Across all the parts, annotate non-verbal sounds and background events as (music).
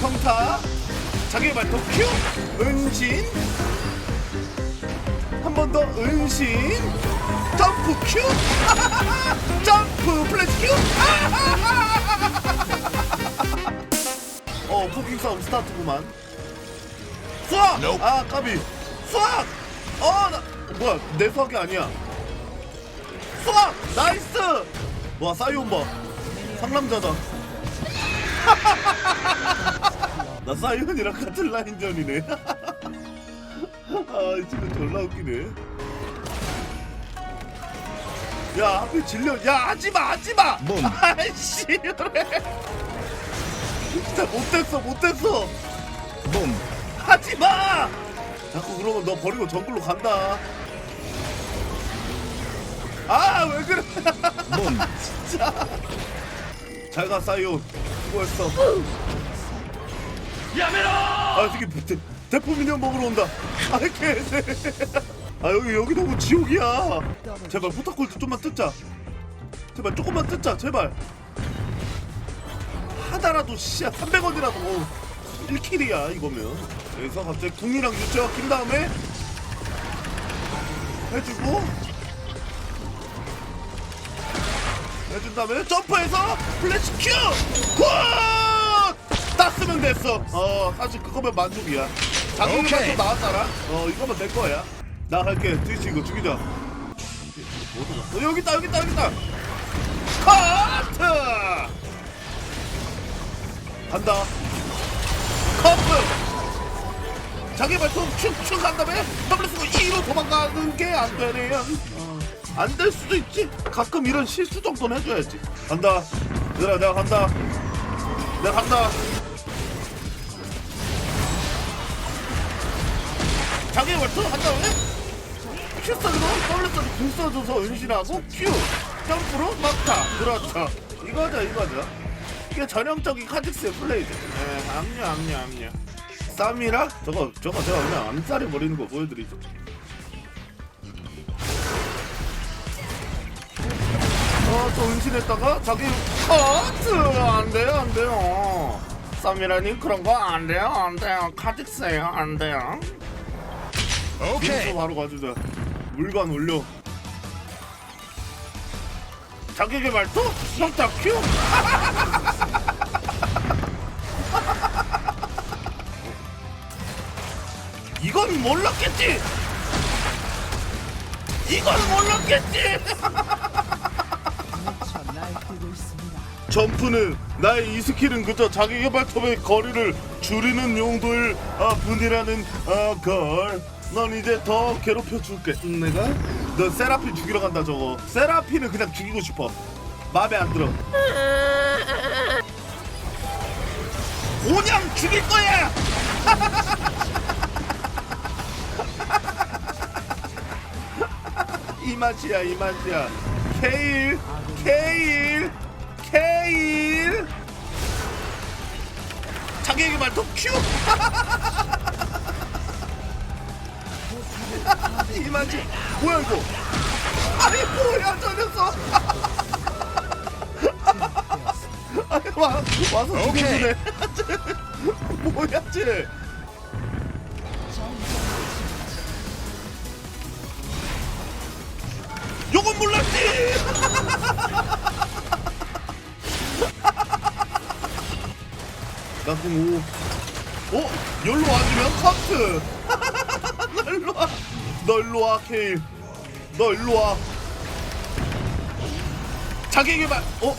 평타 자기 발톱 큐 은신 한 번 더 은신 점프 큐 (laughs) 점프 플래시 큐 (laughs) 어, 포킹 싸움 스타트구만. 수학! Nope. 아, 까비. 수학! 어, 나, 뭐야, 내 수학이 아니야. 수학! 나이스! 와, 사이온 봐. 상남자다. (laughs) 나 사이온이랑 같은 라인전이네. (laughs) 아, 이 친구 졸라 웃기네. 야, 하필 질려. 야, 하지마, 하지마! 뭐? (laughs) 아이씨, 그래. 진짜 못됐어, 못됐어. 붐 하지 마! 자꾸 그러면 너 버리고 정글로 간다. 아, 왜 그래? 붐 (laughs) 진짜. 잘 가, 사이온. 수고했어. 야메라! 아, 저기 대, 대포 미니언 먹으러 온다. 아, 개. 아, 여기, 여기 너무 지옥이야. 제발, 포타콜드 좀만 뜯자. 제발, 조금만 뜯자, 제발. 하나라도, 씨야, 300원이라도. 1킬이야, 이거면. 여기서 갑자기 궁이랑 유채와 킨 다음에 해주고 해준 다음에 점프해서 플래시 큐! 굿! 됐어. 어, 사실 그거면 만족이야. 오케이. 좀 나왔잖아. 어, 이거면 내 거야. 나 갈게. 트위치 이거 죽이자. 어, 여기 있다, 여기 있다, 여기 있다. 커트! 간다. 커트! 자기 발톱 축축 한 다음에 더블 쓰고 2로 도망가는 게 안 되네요. 안 될 수도 있지. 가끔 이런 실수 정도는 해줘야지. 간다. 얘들아, 내가 간다. 내가 간다. 자기 발톱 한 다음에 큐스로 더블 쓰고 궁 써줘서 은신하고 큐 점프로 막타. 그렇죠. 이거죠, 이거죠. 이게 전형적인 카직스의 플레이죠. 네, 압류, 압류, 압류. 쌈이라 저거 저거 제가 그냥 암살해 버리는 거 보여드리죠. 어또 은신했다가 자기 커트 안 돼요 안 돼요. 쌈이라님 그런 거 안 돼요 안 돼요 카직스예요 안 돼요. 오케이 바로 가주자. 물건 올려. 자기의 말투 성타 큐. (laughs) 이건 몰랐겠지. 이건 몰랐겠지. (laughs) 점프는 나의 이 스킬은 그저 자기 개발톱의 거리를 줄이는 용도일 아, 뿐이라는 아, 걸. 넌 이제 더 괴롭혀 줄게. 음, 내가 너 세라피 죽이러 간다 저거. 세라피는 그냥 죽이고 싶어. 마음에 안 들어. 그냥 죽일 거야. (laughs) 이 맛이야 이 맛이야. 케일 케일 케일. 자기에게 말도 큐. (laughs) 이 맛이 뭐야 이거? 아니 뭐야 저 녀석. 아니 와 와서 오케이. (laughs) 뭐야 쟤? 요건 몰랐지. 나궁 오. 어? 열로 와주면 커트. 너 일로 와. 너 일로 와 케일. 너 일로 와. 자기에게 말 어?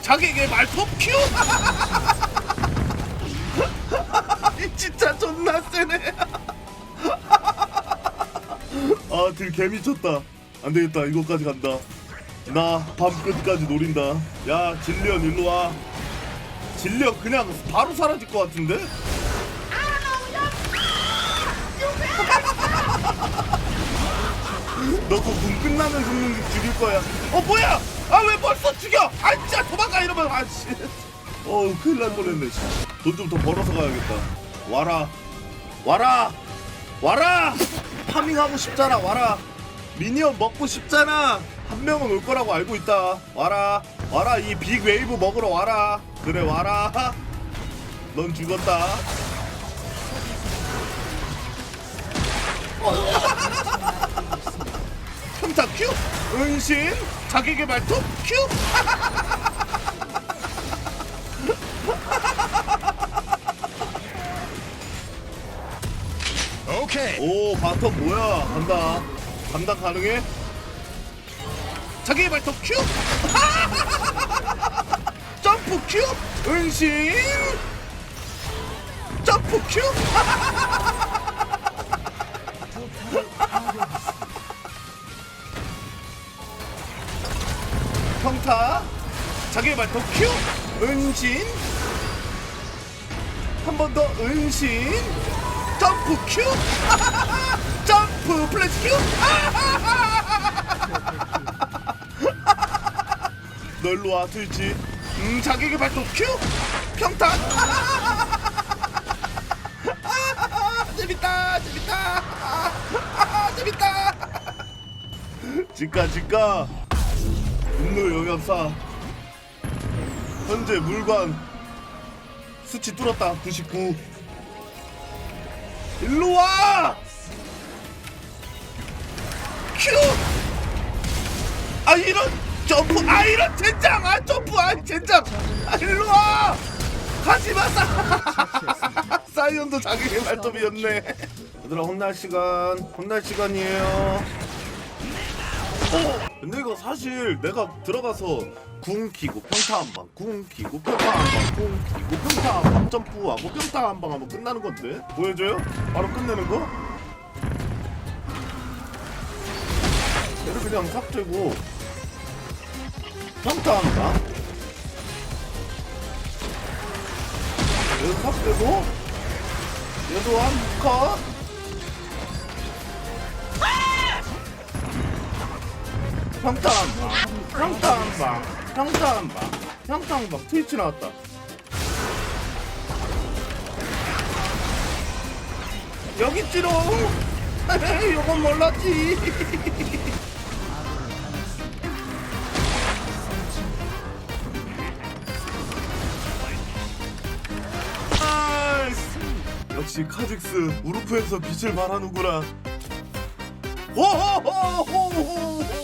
자기에게 말톱 큐. (laughs) 진짜 존나 세네. (laughs) 아, 들 개미쳤다. 안 되겠다. 이거까지 간다. 나 밤 끝까지 노린다. 야, 진리언 일로 와. 진리언 그냥 바로 사라질 것 같은데? 너그문 끝나면 죽는 죽일 거야. 어 뭐야? 아 왜 벌써 죽여? 아 진짜 도망가 이러면 아씨. 어 큰일 날 뻔했네. 돈 좀 더 벌어서 가야겠다. 와라, 와라, 와라. 파밍하고 싶잖아. 와라. 미니언 먹고 싶잖아. 한 명은 올 거라고 알고 있다. 와라, 와라. 이 빅 웨이브 먹으러 와라. 그래 와라. 넌 죽었다. 평타 큐! 은신! 자기계 발톱 큐! (laughs) 오케이. 오 바텀 뭐야? 간다. 감당 가능해? 자기 발톱 큐! (laughs) 점프 큐! 은신! 점프 큐 (laughs) 평타 자기 발톱 큐! 은신! 한 번 더 은신! 점프 큐! (laughs) 점프 플래시 큐! (laughs) 널로 와 트위치 음 자기의 발톱 큐! 평타 (laughs) 재밌다 재밌다. 재밌다. 지까 지까 분노 영역사. 현재 물관 수치 뚫었다. 99 일로 와! 큐! 아 이런 점프 아 이런 젠장! 아 점프! 아 젠장! 아 일로 와! 가지마! 사 (laughs) 사이언도 자기의 발톱이었네. 얘들아 혼날 시간 혼날 시간이에요 어 근데 이거 사실 내가 들어가서 궁 키고 평타 한 방 궁 키고 평타 한 방 궁 키고 평타 한 방 점프하고 평타 한 방 하면 끝나는 건데 보여줘요? 바로 끝내는 거? 얘를 그냥 삭제고 평타 한 방 얘도 삭제고 얘도 한 컷 평타 한방. 평타 한방. 평타 한방. 평타 한방. 트위치 나왔다. 여기 있지롱 (laughs) 요건 몰랐지. (laughs) 역시 카직스 우르프에서 빛을 발하는구나. 호호호호호